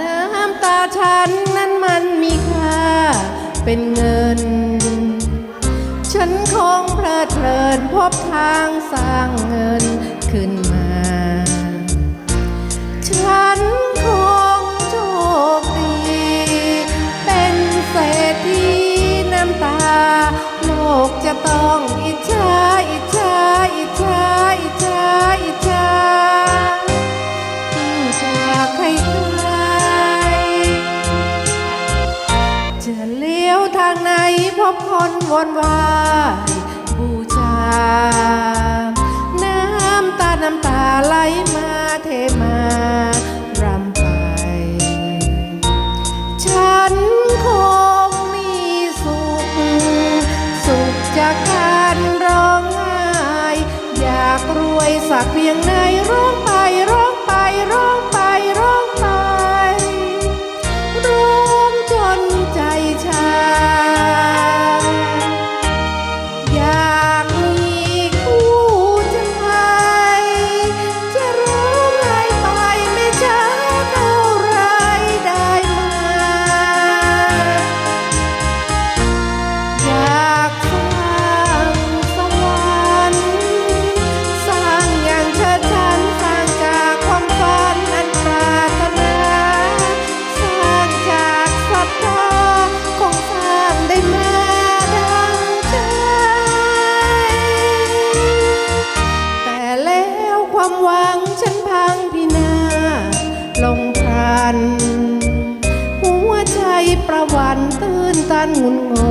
น้ำตาฉันนั้นมันมีค่าเป็นเงิน ฉันคงเพลิดเพลินพบทางสร้างเงินขึ้นมา ฉันคงโชคดี เป็นเศรษฐีน้ำตา โลกจะต้องอิจฉาางไหนพบคนวนวายบูชา น้ำตา น้ำตาไหลมาเทมารำไป ฉันคงมีสุข สุขจากการร้องไห้อยากรวยสักเพียงไหนร้องไปร้องไปร้องไป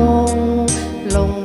งุนงงลง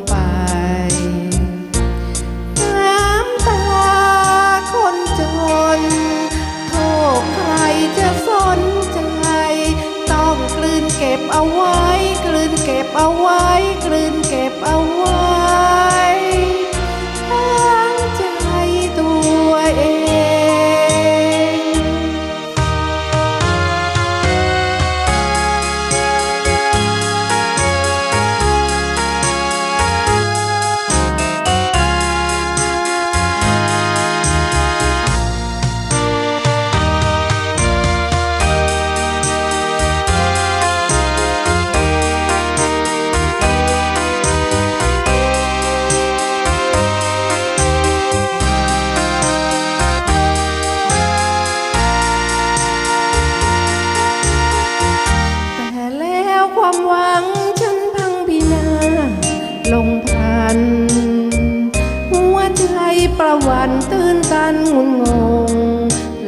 นตันงุนงง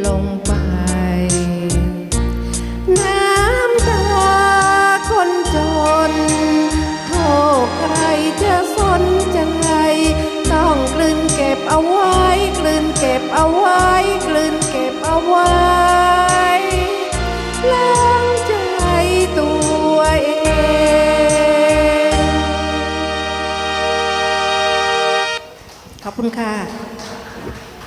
ลงไป น้ำตาคนจน โทษใครจะสนใจต้องกลืนเก็บเอาไว้ กลืนเก็บเอาไว้ กลืนเก็บเอาไว้ล้างใจตัวเองขอบคุณค่ะ